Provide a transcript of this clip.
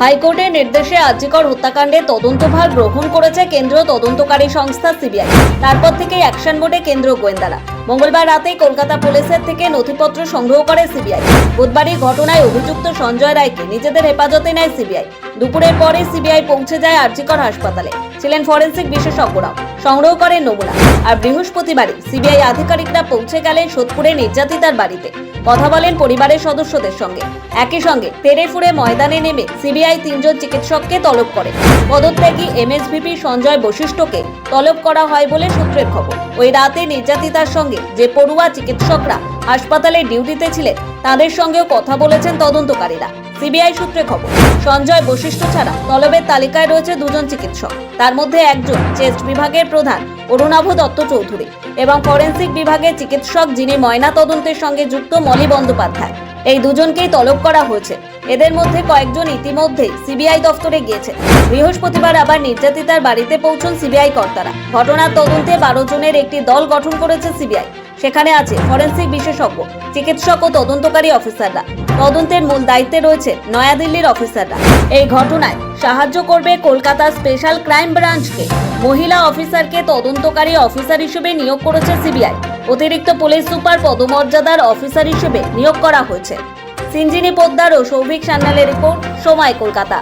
হাইকোর্টের নির্দেশে আর্যিকর হত্যাকাণ্ডে তদন্তভার গ্রহণ করেছে কেন্দ্রীয় তদন্তকারী সংস্থা সিবিআই। তারপর থেকেই অ্যাকশন বোর্ডে কেন্দ্র গোয়েন্দারা। মঙ্গলবার রাতেই কলকাতা পুলিশের থেকে নথিপত্র সংগ্রহ করে সিবিআই। বুধবারই ঘটনায় অভিযুক্ত সঞ্জয় রায়কে নিজেদের হেফাজতে নেয় সিবিআই। দুপুরের পরে সিবিআই পৌঁছে যায় আর্যিকর হাসপাতালে। ছিলেন ফরেন্সিক বিশেষজ্ঞরাও। সংগ্রহ করেন নমুনা। আর বৃহস্পতিবারই সিবিআই আধিকারিকরা পৌঁছে গেলেন সোদপুরে নির্যাতিতার বাড়িতে। কথা বলেন পরিবারের সদস্যদের সঙ্গে। একই সঙ্গে তেরে তেরেফুরে ময়দানে নেমে সিবিআই তিনজন চিকিৎসককে তলব করে। পদত্যাগী এমএসভিপি সঞ্জয় বৈশিষ্ট্যকে তলব করা হয় বলে সূত্রের খবর। ওই রাতে নির্যাতিতার সঙ্গে যে পড়ুয়া চিকিৎসকরা হাসপাতালে ডিউটিতে ছিলেন, তাদের সঙ্গেও কথা বলেছেন তদন্তকারীরা। সিবিআই সূত্রে খবর, সঞ্জয় বশিষ্ঠ ছাড়া তলবের তালিকায় রয়েছে দুজন চিকিৎসক। তার মধ্যে একজন চেস্ট বিভাগের প্রধান, অরুণাভ দত্ত চৌধুরী এবং ফরেন্সিক বিভাগের চিকিৎসক যিনি ময়না তদন্তের সঙ্গে যুক্ত মলি বন্দ্যোপাধ্যায়। এই দুজনকেই তলব করা হয়েছে। এদের মধ্যে কয়েকজন ইতিমধ্যেই সিবিআই দফতরে গিয়েছে বৃহস্পতিবার আবার নির্যাতিতার বাড়িতে পৌঁছন সিবিআই কর্তারা। ঘটনার তদন্তে বারো জনের একটি দল গঠন করেছে সিবিআই। সেখানে আছে ফরেন্সিক বিশেষজ্ঞ, চিকিৎসক ও তদন্তকারী অফিসাররা। তদন্তের মূল দায়িত্বে রয়েছে নয়াদিল্লির অফিসাররা। এই ঘটনায় সাহায্য করবে কলকাতা স্পেশাল ক্রাইম ব্রাঞ্চকে। মহিলা অফিসারকে তদন্তকারী অফিসার হিসেবে নিয়োগ করেছে সিবিআই। অতিরিক্ত পুলিশ সুপার পদমর্যাদার অফিসার হিসেবে নিয়োগ করা হয়েছে। সিঞ্জিনী পোদ্দার ও সৌভিক সান্যালের রিপোর্ট, সময় কলকাতা।